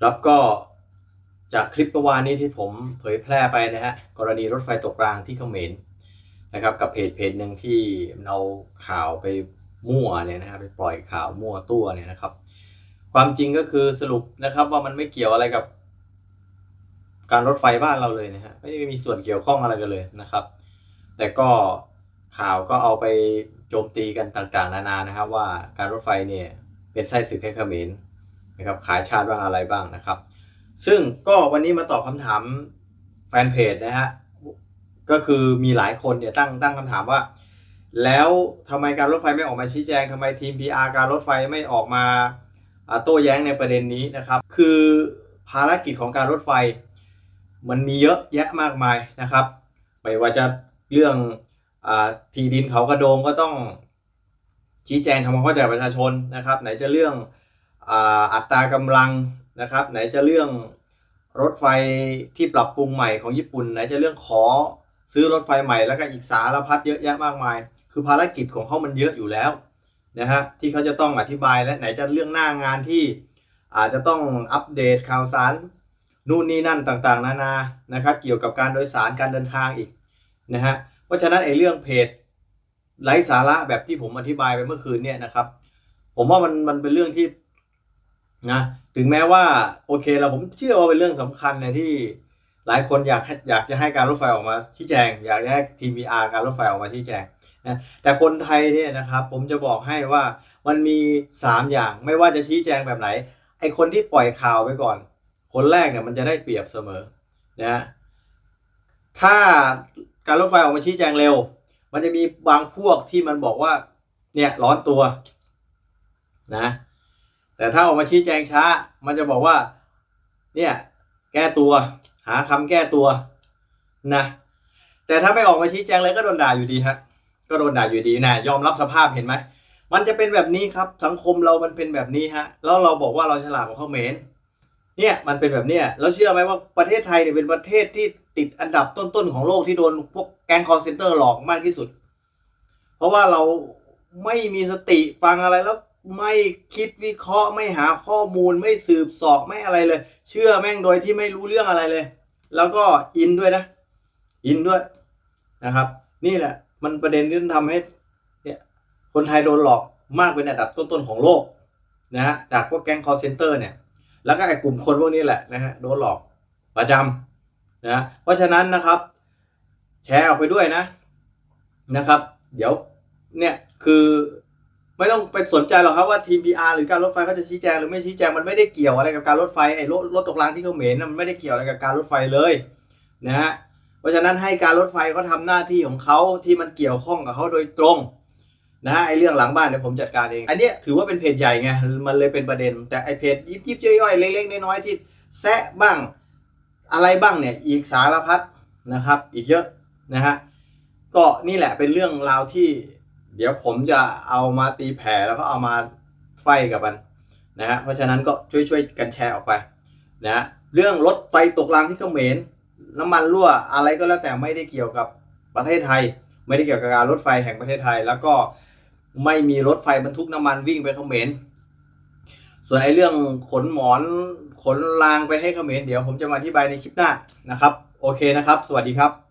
ครับก็จากคลิปเมื่อวานนี้ที่ผมเผยแพร่ไปนะฮะกรณีรถไฟตกรางที่เขมรนะครับกับเพจเพจหนึ่งที่เอาข่าวไปมั่วเนี่ยนะฮะไปปล่อยข่าวมั่วตัวเนี่ยนะครับ ความจริงก็คือสรุปนะครับว่ามันไม่เกี่ยวอะไรกับ การรถไฟบ้านเราเลยนะฮะไม่ได้มีส่วนเกี่ยวข้องอะไรกันเลยนะครับ แต่ก็ข่าวก็เอาไปโจมตีกันต่างๆ นานานะครับว่าการรถไฟเนี่ยเป็นไส้ศึกให้เขมร นะครับขายชาติบ้างอะไรบ้างนะครับ ซึ่งก็วันนี้มาตอบคำถามแฟนเพจนะฮะก็คือมีหลายคนเนี่ยตั้งตั้งคำถามว่า แล้วทำไมการรถไฟไม่ออกมาชี้แจงทำไมทีม PR การรถไฟไม่ออกมาโต้แย้งในประเด็นนี้นะครับ คือภารกิจของการรถไฟ มันมีเยอะแยะมากมายนะครับไม่ว่าจะเรื่องอที่ดินเขากระโดงก็ต้องชี้แจงทำความเข้าใจประชาชนนะครับ ไหนจะเรื่อง อัตรากำลังนะครับ ไหนจะเรื่องรถไฟที่ปรับปรุงใหม่ของญี่ปุ่น ไหนจะเรื่องขอซื้อรถไฟใหม่แล้วก็อีกสารพัดเยอะแยะมากมาย คือภารกิจของเขามันเยอะอยู่แล้วนะฮะที่เขาจะต้องอธิบายและไหนจะเรื่องหน้างานที่อาจจะต้องอัปเดตข่าวสารนู่นนี่นั่นต่างๆ นานานะครับ เกี่ยวกับการโดยสารการเดินทางอีกนะฮะเพราะฉะนั้นไอ้เรื่องเพจไร้สาระแบบที่ผมอธิบายไปเมื่อคืนเนี่ยนะครับ ผมว่ามันมันเป็นเรื่องที่ นะถึงแม้ว่าโอเคเราผมเชื่อว่าเป็นเรื่องสำคัญในที่หลายคนอยากอยากจะให้การรถไฟออกมาชี้แจง อยากให้ทีมีอาร์การรถไฟออกมาชี้แจงนะแต่คนไทยเนี่ยนะครับผมจะบอกให้ว่ามันมี 3 อย่างไม่ว่าจะชี้แจงแบบไหน ไอคนที่ปล่อยข่าวไปก่อน คนแรกเนี่ยมันจะได้เปรียบเสมอนะถ้าการรถไฟออกมาชี้แจงเร็ว มันจะมีบางพวกที่มันบอกว่าเนี่ยร้อนตัวนะ แต่ถ้าออกมาชี้แจงช้า มันจะบอกว่า เนี่ย แก้ตัว หาคำแก้ตัวนะ แต่ถ้าไม่ออกมาชี้แจงเลยก็โดนด่าอยู่ดีฮะ ก็โดนด่าอยู่ดีนะยอมรับสภาพเห็นไหมมันจะเป็นแบบนี้ครับสังคมเรามันเป็นแบบนี้ฮะ แล้วเราบอกว่าเราฉลาดกว่าเขมรเนี่ยมันเป็นแบบเนี้ยแล้วเชื่อไหมว่าประเทศไทยเนี่ยเป็นประเทศที่ติดอันดับต้นๆของโลกที่โดนพวกแก๊งคอร์เซนเตอร์หลอกมากที่สุด เพราะว่าเราไม่มีสติฟังอะไรแล้ว ไม่คิดวิเคราะห์ ไม่หาข้อมูลไม่สืบสอบไม่อะไรเลย เชื่อแม่งโดยที่ไม่รู้เรื่องอะไรเลย แล้วก็อินด้วยนะ อินด้วยนะครับ นี่แหละ มันประเด็นที่ทำให้เนี่ยคนไทยโดนหลอกมากเป็นอันดับต้นๆของโลกนะฮะจากพวกแก๊งคอร์เซนเตอร์เนี่ย แล้วก็ไอ้กลุ่มคนพวกนี้แหละนะฮะโดนหลอกประจำนะเพราะฉะนั้นนะครับ แชร์ออกไปด้วยนะนะครับ เดี๋ยวเนี่ยคือ ไม่ต้องไปสนใจหรอกครับว่าทีม PR หรือการรถไฟเขาจะชี้แจงหรือไม่ชี้แจงมันไม่ได้เกี่ยวอะไรกับการรถไฟไอ้รถรถตกรางที่เขาเหม็นมันไม่ได้เกี่ยวอะไรกับการรถไฟเลยนะฮะเพราะฉะนั้นให้การรถไฟเขาทำหน้าที่ของเขาที่มันเกี่ยวข้องกับเขาโดยตรงนะฮะไอ้เรื่องหลังบ้านเนี่ยผมจัดการเอง อันนี้ถือว่าเป็นเพจใหญ่ไงมันเลยเป็นประเด็น แต่ไอ้เพจยิบยิบย่อยๆเล็กๆน้อยๆที่แซะบ้างอะไรบ้างเนี่ยอีกสารพัดนะครับ อีกเยอะนะฮะก็นี่แหละเป็นเรื่องราวที่ เดี๋ยวผมจะเอามาตีแผ่แล้วก็เอามาไฟกับมันนะฮะเพราะฉะนั้นก็ช่วยๆกันแชร์ออกไปนะฮะเรื่องรถไฟตกรางที่เขมรน้ำมันรั่วอะไรก็แล้วแต่ไม่ได้เกี่ยวกับประเทศไทย ไม่ได้เกี่ยวกับการรถไฟแห่งประเทศไทย แล้วก็ไม่มีรถไฟบรรทุกน้ำมันวิ่งไปเขมรส่วนไอ้เรื่องขนหมอนขนรางไปให้เขมรเดี๋ยวผมจะมาอธิบายในคลิปหน้านะครับ โอเคนะครับ สวัสดีครับ